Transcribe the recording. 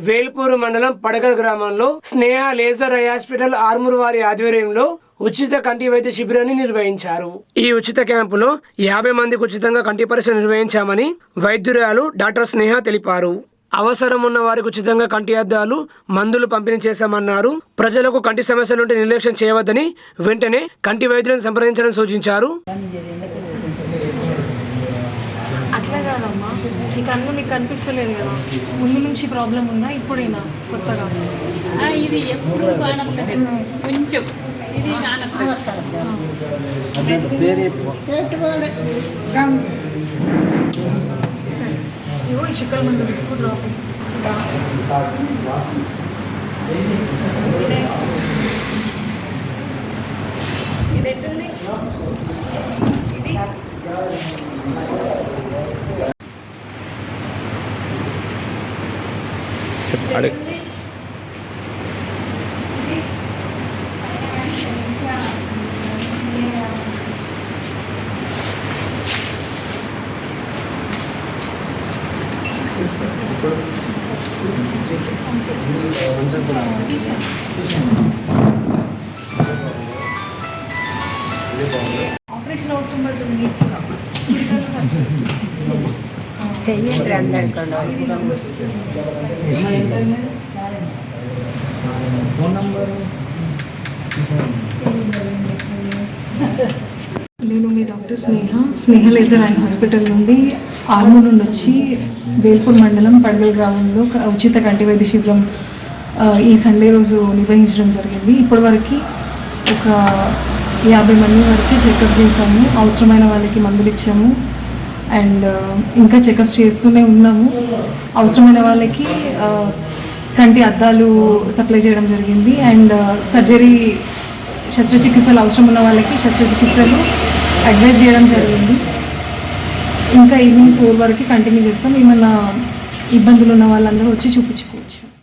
వేల్పూరు మండలం పడగల్ గ్రామంలో Sneha laser eye hospital Armoor వారి ఆధ్వర్యంలో ఉచిత కంటి వైద్య శిబిరాన్ని నిర్వహించారు. ఈ ఉచిత క్యాంపులో యాభై మందికి ఉచితంగా కంటి పరీక్ష నిర్వహించామని వైద్యురాలు డాక్టర్ స్నేహ తెలిపారు. అవసరం ఉన్న వారికి ఉచితంగా కంటి అద్దాలు మందులు పంపిణీ చేశామన్నారు. ప్రజలకు కంటి సమస్యలుంటే నిర్లక్ష్యం చేయవద్దని వెంటనే కంటి వైద్యులను సంప్రదించాలని సూచించారు. కాదమ్మా నీ కన్ను నీకు కనిపిస్తలేదు కదా. ముందు నుంచి ప్రాబ్లం ఉందా? ఇప్పుడేనా? కొత్తగా? ఆ, ఇది ఎప్పుడు కొంచెం. ఇది సరే. ఇగో ఈ చుక్కల మందు రాపు ఇదే ఇది. ఎట్టుంది ఇది. అడే ఇది ఆపరేషన్ అవసరం పడుతుంది నీకు కూడా ఇద్దరు ఫస్ట్ చెయ్యండి అందరికీ నేను మీ doctor Sneha. Sneha laser eye hospital నుండి ఆర్మూర్ నుండి వచ్చి వేల్పూర్ మండలం పడగల్ గ్రామంలో ఉచిత కంటి వైద్య శిబిరం ఈ సండే రోజు నిర్వహించడం జరిగింది. ఇప్పటివరకు ఒక యాభై మంది వరకు చెకప్ చేశాము. అవసరమైన వాళ్ళకి మందులు ఇచ్చాము. అండ్ uh, ఇంకా చెకప్స్ చేస్తూనే ఉన్నాము. అవసరమైన వాళ్ళకి uh, కంటి అద్దాలు సప్లై చేయడం జరిగింది. అండ్ uh, సర్జరీ శస్త్రచికిత్సలు అవసరం ఉన్న వాళ్ళకి శస్త్రచికిత్సలు అడ్వైజ్ చేయడం జరిగింది. ఇంకా ఈవినింగ్ ఫోర్ వరకు కంటిన్యూ చేస్తాం. ఏమన్నా ఇబ్బందులు ఉన్న వాళ్ళందరూ వచ్చి చూపించుకోవచ్చు.